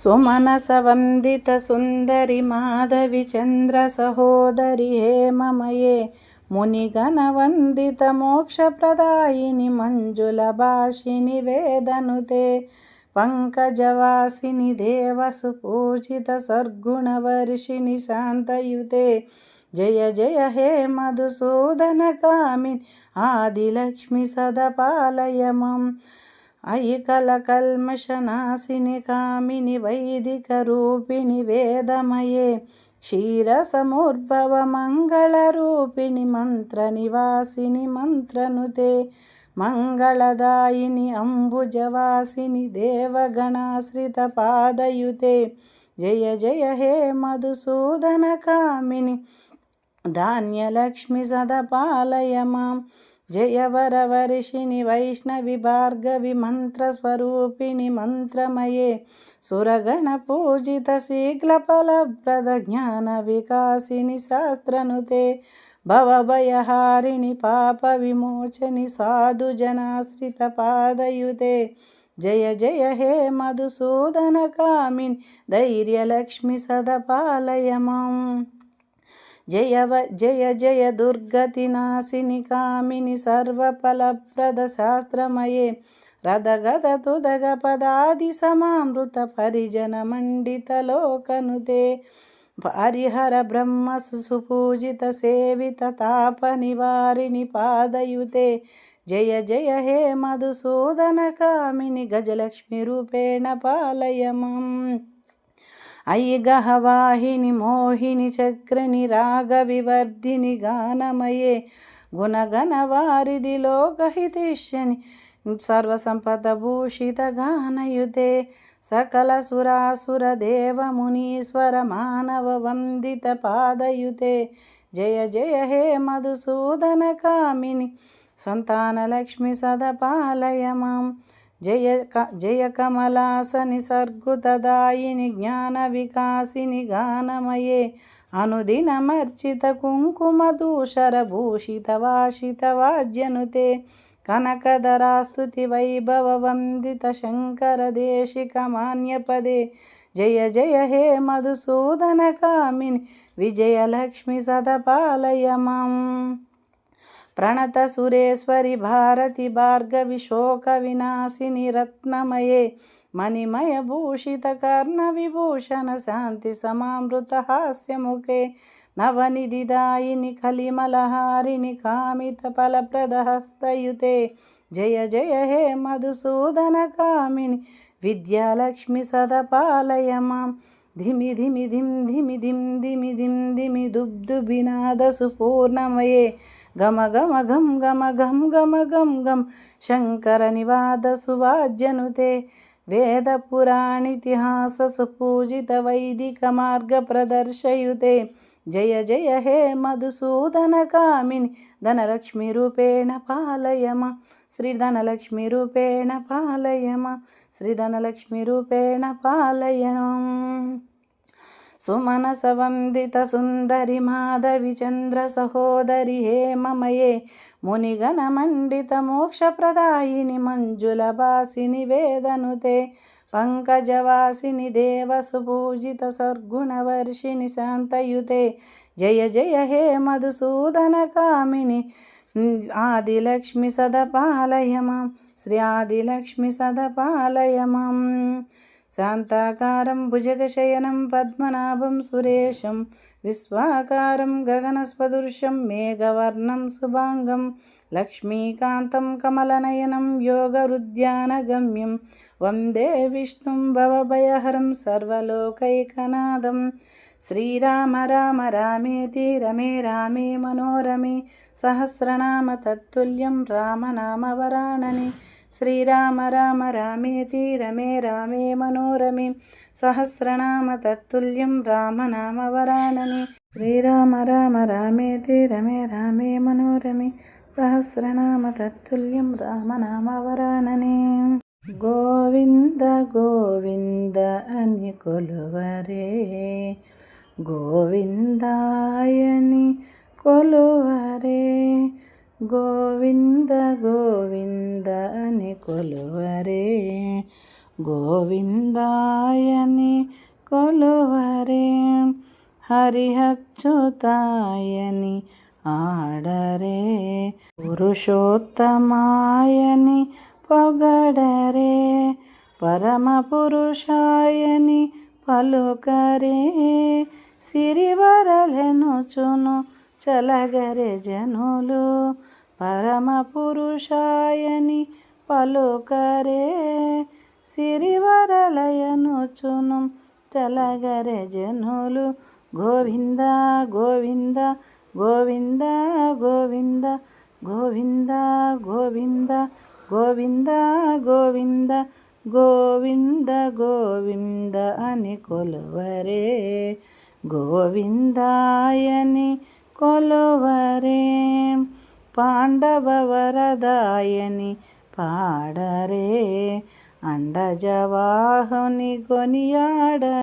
సుమనసవందితసుందరి మాధవి చంద్ర సహోదరి హేమమయే మునిగణవందిత మోక్షప్రదాయిని మంజుల భాషిని వేదనుతే పంకజవాసిని దేవసు పూజిత సర్గుణవర్షిణి శాంతయుతే జయ జయ ఐకల మధుసూదన కామిని ఆదిలక్ష్మి సదపాలయమం అయి కల కల్మషనాశిని కామిని వైదిక రూపిణి వేదమయే క్షీరసముద్భవ మంగళరూపిణి మంత్ర నివాసిని మంత్రనుతే మంగళదాయిని అంబుజవాసిని దేవగణాశ్రిత పాదయుతే. జయ జయ హే మధుసూదన కామిని ధాన్యలక్ష్మి సదపాలయ మాం. జయ వరవర్షిణి వైష్ణవి భార్గవి మంత్రస్వరూపిణి మంత్రమయే. సురగణ పూజిత శీఘ్రఫలప్రద జ్ఞాన వికాసిని శాస్త్రనుతే. భవభయహారిణి పాప విమోచని సాధు జనాశ్రిత పాదయుతే. జయ జయ హే మధుసూదన కామిన్ ధైర్యలక్ష్మి సదపాలయమం మాం జయ జయ జయ దుర్గతి నాశిని కామిని సర్వఫలప్రద శాస్త్రమయే. రథగద తుదగ పదాది సమామృత పరిజన మండితలోకనుతే హరిహర బ్రహ్మ సుపూజిత సేవిత తాప నివారిని పాదయుతే. జయ జయ హే మధుసూదన కామిని గజలక్ష్మి రూపేణ పాలయమం. అయి గహవాహిని మోహిని చక్రని రాగ వివర్ధిని గానమయే గుణగణ వారిది లోకహితిష్యని సర్వసంపద భూషిత గానయుతే సకల సురాసుర దేవ మునీశ్వర మానవ వందిత పాదయుతే జయ జయ క జయ కమలాసని సర్గుతదాయిని జ్ఞాన వికాసిని గానమయే. అనుదినమర్చిత కుంకుమ దూషర భూషిత వాషిత వాజ్యనుతే. కనకధరాస్తుతి వైభవ వందిత శంకర దేశిక మాన్యపదే. జయ జయ హే మధుసూదన కామిని విజయలక్ష్మి సదపాలయ మాం ప్రణత సురేశ్వరి భారతి భార్గవి శోక వినాశిని రత్నమయే మణిమయ భూషిత కర్ణ విభూషణ శాంతి సమామృత హాస్యముఖే నవనిధిదాయిని కలిమలహారిణి ధిమి ధిమి ధిం ధిమి ధిం ధిమి ధిం ధిమి దుబ్దుబినాదసు పూర్ణమయే గమ గమ గం గమ గం గమ గం గం శంకర నివాదసు వాజ్యనుతే వేద పురాణితిహాససు పూజిత వైదిక మార్గ ప్రదర్శయుతే జయ జయ హే మధుసూదన కామిని ధనలక్ష్మి రూపేణ పాలయమ. శ్రీ ధనలక్ష్మి రూపేణ పాలయమ. శ్రీ ధనలక్ష్మి రూపేణ పాలయం సుమనసవందిత సుందరి మాధవి చంద్ర సహోదరి హేమమయే. మునిగణ మండిత మోక్షప్రదాయిని మంజుల భాసిని వేదనుతే పంకజవాసిని దేవసుపూజిత సర్గుణవర్షిణి శాంతయుతే. జయ జయ హే మధుసూదన కామిని. ఆదిలక్ష్మి సదపాలయమాం. శ్రీ ఆదిలక్ష్మి సదపాలయమాం. శాంతాకారం భుజగశయనం పద్మనాభం సురేశం. విశ్వాకారం గగనస్పదృశం మేఘవర్ణం శుభాంగం. లక్ష్మీకాంతం కమలనయనం యోగరుద్యానగమ్యం. వందే విష్ణుం భవభయహరం సర్వలోకైకనాథం శ్రీరామ రామ రామేతి రమే రామే మనోరమే సహస్రనామ తత్తుల్యం రామనామవరాణని శ్రీరామ రామ రామేతి రమే రామే మనోరమే సహస్రనామ తత్తుల్యం రామనామవరాణని శ్రీరామ రామ రామేతి రమే రామే మనోరమే సహస్రనామ తత్తుల్యం రామనామవరాణని గోవింద గోవింద అని కొలువరే. గోవిందాయని కొలువరే. గోవింద గోవింద అని కొలువరే. గోవిందాయని కొలువరే. హరిహచ్యుతాయని ఆడరే పురుషోత్తమాయని పొగడరే పరమ పురుషాయని పలుకరే సిరివరలెనుచును చలగరే జనులు పరమ పురుషాయని పలుకరే సిరివరలయనుచును చలగరే జనులు. గోవింద గోవింద గోవింద గోవింద గోవింద గోవింద గోవింద గోవింద గోవింద గోవింద అని కొలువరే. గోవిందాయని కొలువరే. పాండవ వరదాయని పాడరే. అండజవాహుని కొనియాడ